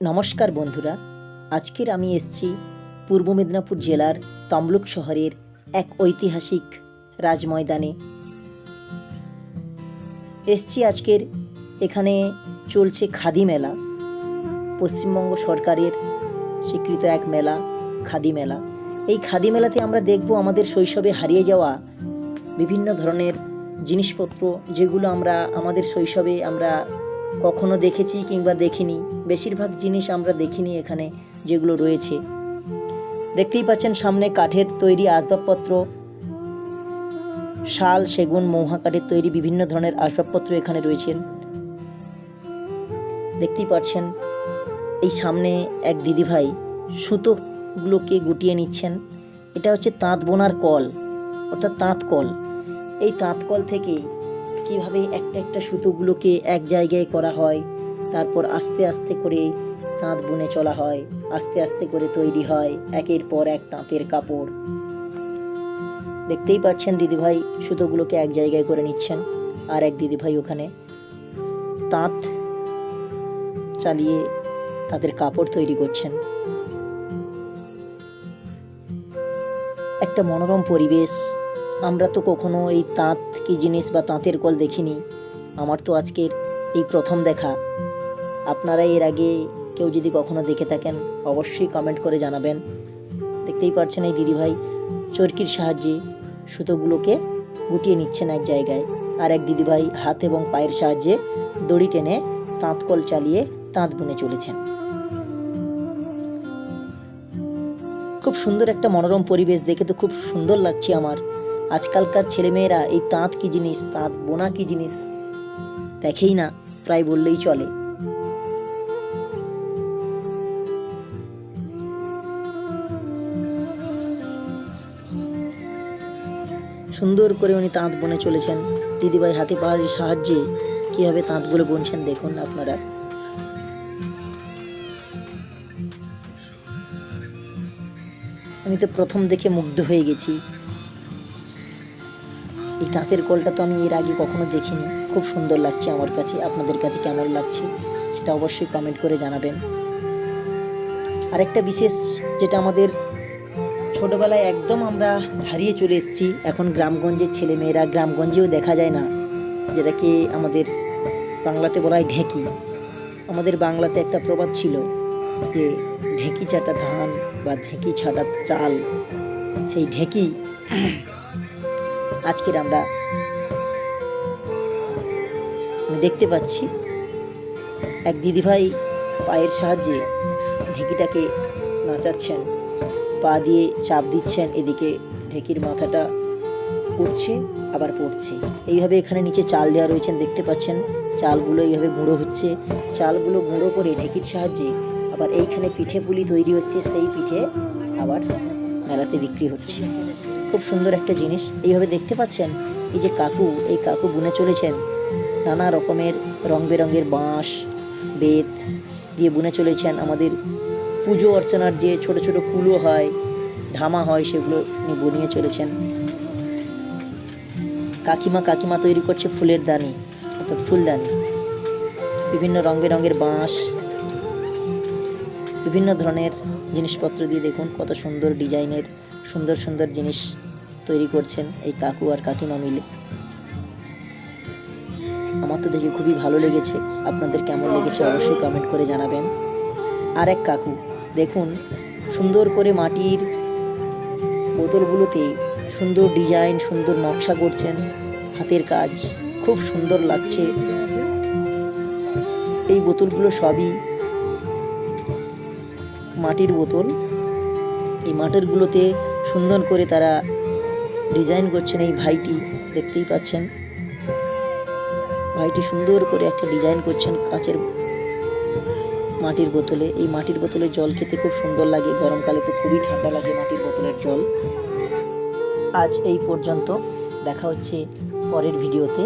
নমস্কার বন্ধুরা, আজকের আমি এসছি পূর্ব মেদিনীপুর জেলার তমলুক শহরের এক ঐতিহাসিক রাজময়দানে। এসছি আজকের এখানে চলছে খাদি মেলা। পশ্চিমবঙ্গ সরকারের স্বীকৃত এক মেলা, খাদি মেলা। এই খাদি মেলাতে আমরা দেখব আমাদের শৈশবে হারিয়ে যাওয়া বিভিন্ন ধরনের জিনিসপত্র যেগুলো আমরা আমাদের শৈশবে আমরা কখনো দেখেছি কিংবা দেখিনি। বেশিরভাগ জিনিস আমরা দেখিনি এখানে যেগুলো রয়েছে। দেখতেই পাচ্ছেন সামনে কাঠের তৈরি আসবাবপত্র, শাল, সেগুন মৌহা কাঠের তৈরি বিভিন্ন ধরনের আসবাবপত্র এখানে রয়েছেন দেখতেই পাচ্ছেন এই সামনে এক দিদিভাই সুতোগুলোকে গুটিয়ে নিচ্ছেন। এটা হচ্ছে তাঁত বোনার কল, অর্থাৎ তাঁত কল। এই তাঁত কল থেকে কীভাবে একটা একটা সুতোগুলোকে এক জায়গায় করা হয়, তারপর আস্তে আস্তে করে তাঁত বুনে চলা হয়, আস্তে আস্তে করে তৈরি হয়, একের পর এক তাঁতের কাপড়। দেখতেই পাচ্ছেন দিদিভাই সুতোগুলোকে এক জায়গায় করে নিচ্ছেন, আর এক দিদিভাই ওখানে তাঁত চালিয়ে তাদের কাপড় তৈরি করছেন। একটা মনোরম পরিবেশ। আমরা তো কখনো এই তাঁত কি জিনিস বা তাঁতের কল দেখিনি? আমার তো আজকের এই প্রথম দেখা। আপনারা এর আগে কেউ যদি কখনো দেখে থাকেন, অবশ্যই কমেন্ট করে জানাবেন। দেখতেই পারছেন এই দিদিভাই চরকির সাহায্যে সুতোগুলোকে গুটিয়ে নিচ্ছেন এক জায়গায় আর এক দিদিভাই হাত এবং পায়ের সাহায্যে দড়ি টেনে তাঁত কল চালিয়ে তাঁত বুনে চলেছেন। খুব সুন্দর একটা মনোরম পরিবেশ দেখে তো খুব সুন্দর লাগছে আমার। আজকালকার ছেলেমেয়েরা এই তাঁত কি জিনিস, তাঁত বোনা কি জিনিস? দেখেই না, প্রায় বললেই চলে। সুন্দর করে উনি তাঁত বনে চলেছেন। দিদিভাই হাতে পাহাড়ের সাহায্যে কীভাবে তাঁতগুলো বুনছেন দেখুন আপনারা। আমি তো প্রথম দেখে মুগ্ধ হয়ে গেছি। এই তাঁতের কলটা তো আমি এর আগে কখনো দেখিনি। খুব সুন্দর লাগছে আমার কাছে, আপনাদের কাছে কেমন লাগছে সেটা অবশ্যই কমেন্ট করে জানাবেন। আরেকটা বিশেষ যেটা আমাদের ছোটোবেলায় একদম আমরা হারিয়ে চলে এসেছি, এখন গ্রামগঞ্জের ছেলেমেয়েরা গ্রামগঞ্জেও দেখা যায় না যেটাকে আমাদের বাংলাতে বলা হয় ঢেঁকি। আমাদের বাংলাতে একটা প্রবাদ ছিল যে ঢেঁকি চাটা ধান বা ঢেঁকি ছাটা চাল, সেই ঢেঁকি আজকের আমরা দেখতে পাচ্ছি এক দিদিভাই পায়ের সাহায্যে ঢেঁকিটাকে নাচাচ্ছেন, পা দিয়ে চাপ দিচ্ছেন, এদিকে ঢেঁকির মাথাটা উঠছে আবার পড়ছে। এইভাবে এখানে নিচে চাল দেওয়া রয়েছেন দেখতে পাচ্ছেন, চালগুলো এইভাবে গুঁড়ো হচ্ছে। চালগুলো গুঁড়ো করে ঢেঁকির সাহায্যে আবার এইখানে পিঠে পুলি তৈরি হচ্ছে, সেই পিঠে আবার মেলাতে বিক্রি হচ্ছে। খুব সুন্দর একটা জিনিস। এইভাবে দেখতে পাচ্ছেন? এই যে কাকু, এই কাকু বুনে চলেছেন। নানা রকমের রং বেরঙের বাঁশ, বেত দিয়ে বুনে চলেছেন। আমাদের পুজো অর্চনার যে ছোট ছোট কুলো হয়, ধামা হয়, সেগুলো উনি বুনিয়ে চলেছেন। কাকিমা কাকিমা তৈরি করছে ফুলের দানি, অর্থাৎ ফুলদানি। বিভিন্ন রং বেরঙের বাঁশ, বিভিন্ন ধরনের জিনিসপত্র দিয়ে দেখুন কত সুন্দর ডিজাইনের, সুন্দর সুন্দর জিনিস তৈরি করছেন এই কাকু আর কাকিমা মিলে। আমার তো দেখে খুবই ভালো লেগেছে। আপনাদের কেমন লেগেছে অবশ্যই কমেন্ট করে জানাবেন। আর এক কাকু, দেখুন সুন্দর করে মাটির বোতলগুলোতে সুন্দর ডিজাইন, সুন্দর নকশা করছেন। হাতের কাজ খুব সুন্দর লাগছে। এই বোতলগুলো সবই মাটির বোতল। এই মাটিরগুলোতে সুন্দর করে তারা ডিজাইন করছেন এই ভাইটি, দেখতেই পাচ্ছেন। ভাইটি সুন্দর করে একটা ডিজাইন করছেন কাঁচের মাটির বোতলে। এই মাটির বোতলে জল খেতে খুব সুন্দর লাগে, গরমকালে তো খুবই ঠান্ডা লাগে মাটির বোতলের জল। আজ এই পর্যন্ত, দেখা হচ্ছে পরের ভিডিওতে।